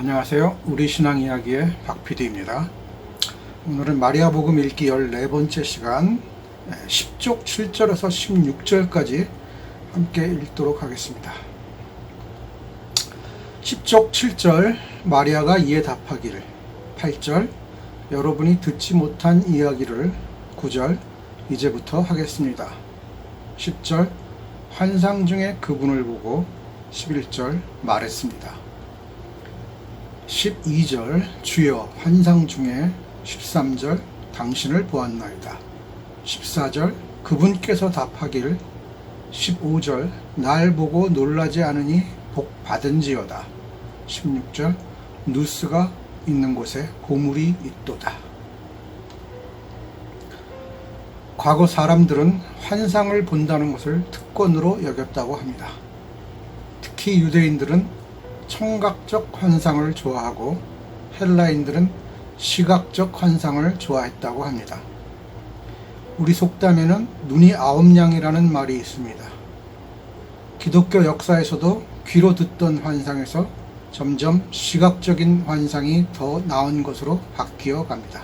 안녕하세요. 우리 신앙 이야기의 박 PD입니다. 오늘은 마리아 복음 읽기 14번째 시간 10쪽 7절에서 16절까지 함께 읽도록 하겠습니다. 10쪽 7절 마리아가 이에 답하기를 8절 여러분이 듣지 못한 이야기를 9절 이제부터 하겠습니다. 10절 환상 중에 그분을 보고 11절 말했습니다. 12절 주여 환상 중에 13절 당신을 보았나이다. 14절 그분께서 답하길 15절 날 보고 놀라지 않으니 복 받은지어다. 16절 누스가 있는 곳에 보물이 있도다. 과거 사람들은 환상을 본다는 것을 특권으로 여겼다고 합니다. 특히 유대인들은 청각적 환상을 좋아하고 헬라인들은 시각적 환상을 좋아했다고 합니다. 우리 속담에는 눈이 아홉 양이라는 말이 있습니다. 기독교 역사에서도 귀로 듣던 환상에서 점점 시각적인 환상이 더 나은 것으로 바뀌어 갑니다.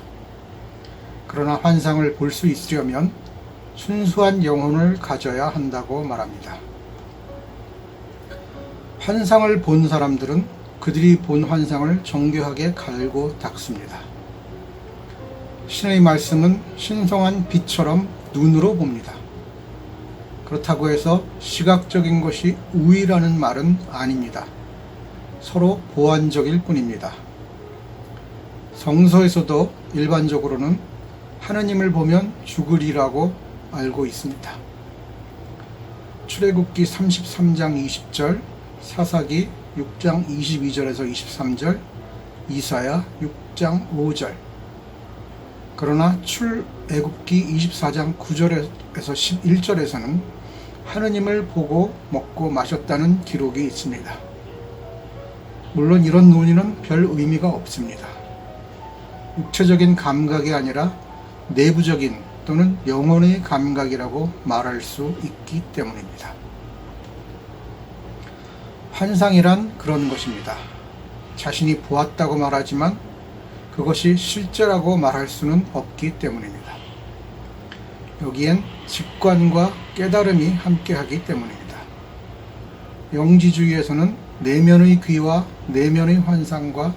그러나 환상을 볼 수 있으려면 순수한 영혼을 가져야 한다고 말합니다. 환상을 본 사람들은 그들이 본 환상을 정교하게 갈고 닦습니다. 신의 말씀은 신성한 빛처럼 눈으로 봅니다. 그렇다고 해서 시각적인 것이 우위라는 말은 아닙니다. 서로 보완적일 뿐입니다. 성서에서도 일반적으로는 하느님을 보면 죽으리라고 알고 있습니다. 출애굽기 33장 20절, 사사기 6장 22절에서 23절, 이사야 6장 5절. 그러나 출애굽기 24장 9절에서 11절에서는 하느님을 보고 먹고 마셨다는 기록이 있습니다. 물론 이런 논의는 별 의미가 없습니다. 육체적인 감각이 아니라 내부적인 또는 영혼의 감각이라고 말할 수 있기 때문입니다. 환상이란 그런 것입니다. 자신이 보았다고 말하지만 그것이 실제라고 말할 수는 없기 때문입니다. 여기엔 직관과 깨달음이 함께하기 때문입니다. 영지주의에서는 내면의 귀와 내면의 환상과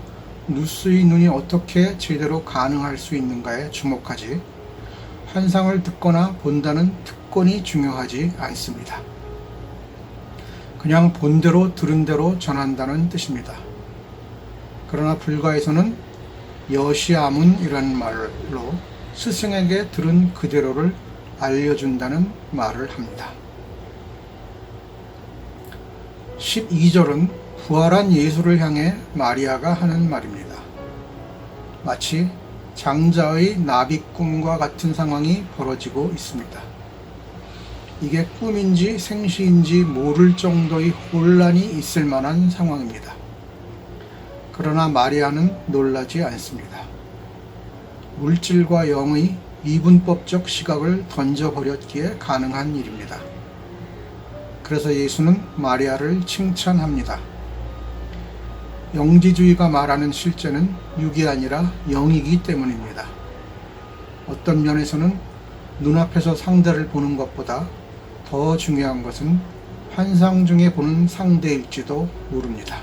누스의 눈이 어떻게 제대로 가능할 수 있는가에 주목하지 환상을 듣거나 본다는 특권이 중요하지 않습니다. 그냥 본 대로 들은 대로 전한다는 뜻입니다. 그러나 불가에서는 여시아문이라는 말로 스승에게 들은 그대로를 알려준다는 말을 합니다. 12절은 부활한 예수를 향해 마리아가 하는 말입니다. 마치 장자의 나비꿈과 같은 상황이 벌어지고 있습니다. 이게 꿈인지 생시인지 모를 정도의 혼란이 있을 만한 상황입니다. 그러나 마리아는 놀라지 않습니다. 물질과 영의 이분법적 시각을 던져버렸기에 가능한 일입니다. 그래서 예수는 마리아를 칭찬합니다. 영지주의가 말하는 실제는 육이 아니라 영이기 때문입니다. 어떤 면에서는 눈앞에서 상대를 보는 것보다 더 중요한 것은 환상 중에 보는 상대일지도 모릅니다.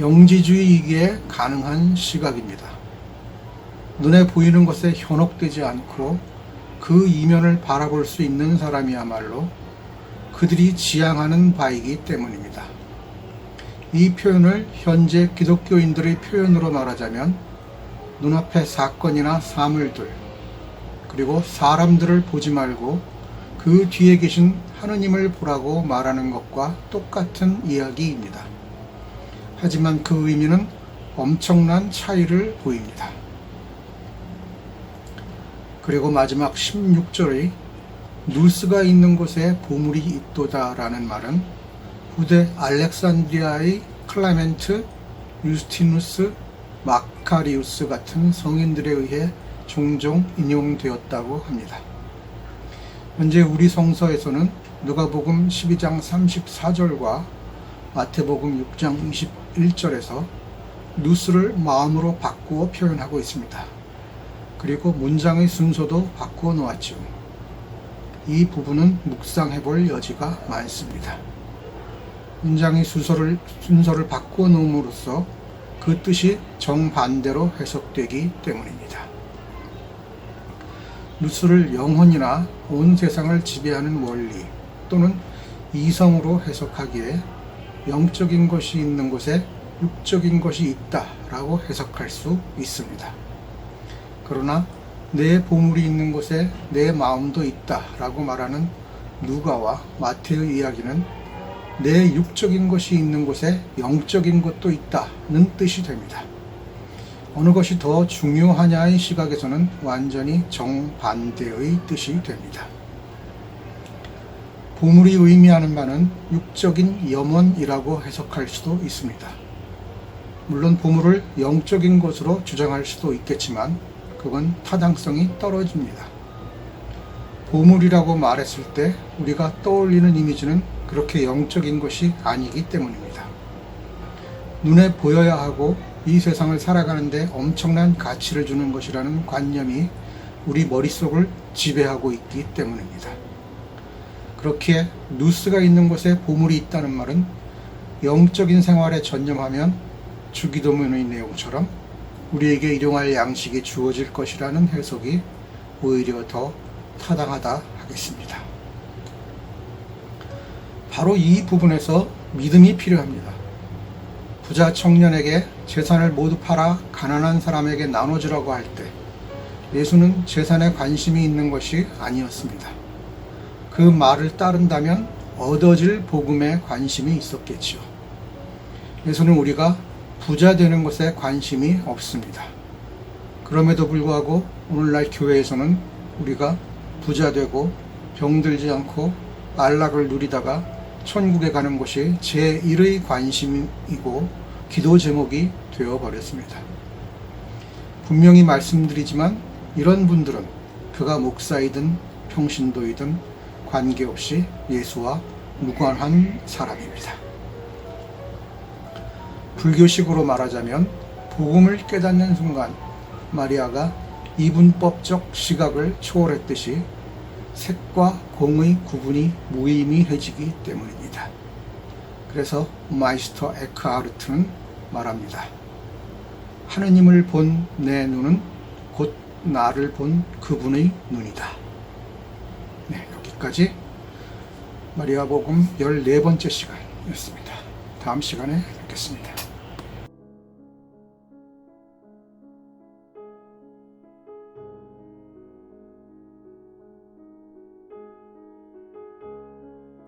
영지주의이기에 가능한 시각입니다. 눈에 보이는 것에 현혹되지 않고 그 이면을 바라볼 수 있는 사람이야말로 그들이 지향하는 바이기 때문입니다. 이 표현을 현재 기독교인들의 표현으로 말하자면 눈앞의 사건이나 사물들, 그리고 사람들을 보지 말고 그 뒤에 계신 하느님을 보라고 말하는 것과 똑같은 이야기입니다. 하지만 그 의미는 엄청난 차이를 보입니다. 그리고 마지막 16절의 누스가 있는 곳에 보물이 있도다라는 말은 후대 알렉산드리아의 클라멘트, 유스티누스, 마카리우스 같은 성인들에 의해 종종 인용되었다고 합니다. 현재 우리 성서에서는 누가복음 12장 34절과 마태복음 6장 1절에서 누스를 마음으로 바꾸어 표현하고 있습니다. 그리고 문장의 순서도 바꾸어 놓았죠. 이 부분은 묵상해 볼 여지가 많습니다. 문장의 순서를, 순서를 바꾸어 놓음으로써 그 뜻이 정반대로 해석되기 때문입니다. 누스를 영혼이나 온 세상을 지배하는 원리 또는 이성으로 해석하기에 영적인 것이 있는 곳에 육적인 것이 있다라고 해석할 수 있습니다. 그러나 내 보물이 있는 곳에 내 마음도 있다라고 말하는 누가와 마태의 이야기는 내 육적인 것이 있는 곳에 영적인 것도 있다는 뜻이 됩니다. 어느 것이 더 중요하냐의 시각에서는 완전히 정반대의 뜻이 됩니다. 보물이 의미하는 바는 육적인 염원이라고 해석할 수도 있습니다. 물론 보물을 영적인 것으로 주장할 수도 있겠지만 그건 타당성이 떨어집니다. 보물이라고 말했을 때 우리가 떠올리는 이미지는 그렇게 영적인 것이 아니기 때문입니다. 눈에 보여야 하고 이 세상을 살아가는데 엄청난 가치를 주는 것이라는 관념이 우리 머릿속을 지배하고 있기 때문입니다. 그렇기에 누스가 있는 곳에 보물이 있다는 말은 영적인 생활에 전념하면 주기도문의 내용처럼 우리에게 일용할 양식이 주어질 것이라는 해석이 오히려 더 타당하다 하겠습니다. 바로 이 부분에서 믿음이 필요합니다. 부자 청년에게 재산을 모두 팔아 가난한 사람에게 나눠주라고 할 때 예수는 재산에 관심이 있는 것이 아니었습니다. 그 말을 따른다면 얻어질 복음에 관심이 있었겠지요. 예수는 우리가 부자 되는 것에 관심이 없습니다. 그럼에도 불구하고 오늘날 교회에서는 우리가 부자 되고 병들지 않고 안락을 누리다가 천국에 가는 것이 제 1의 관심이고 기도 제목이 되어버렸습니다. 분명히 말씀드리지만 이런 분들은 그가 목사이든 평신도이든 관계없이 예수와 무관한 사람입니다. 불교식으로 말하자면 복음을 깨닫는 순간 마리아가 이분법적 시각을 초월했듯이 색과 공의 구분이 무의미해지기 때문입니다. 그래서 마이스터 에크하르트는 말합니다. 하느님을 본 내 눈은 곧 나를 본 그분의 눈이다. 네, 여기까지 마리아 복음 14번째 시간이었습니다. 다음 시간에 뵙겠습니다.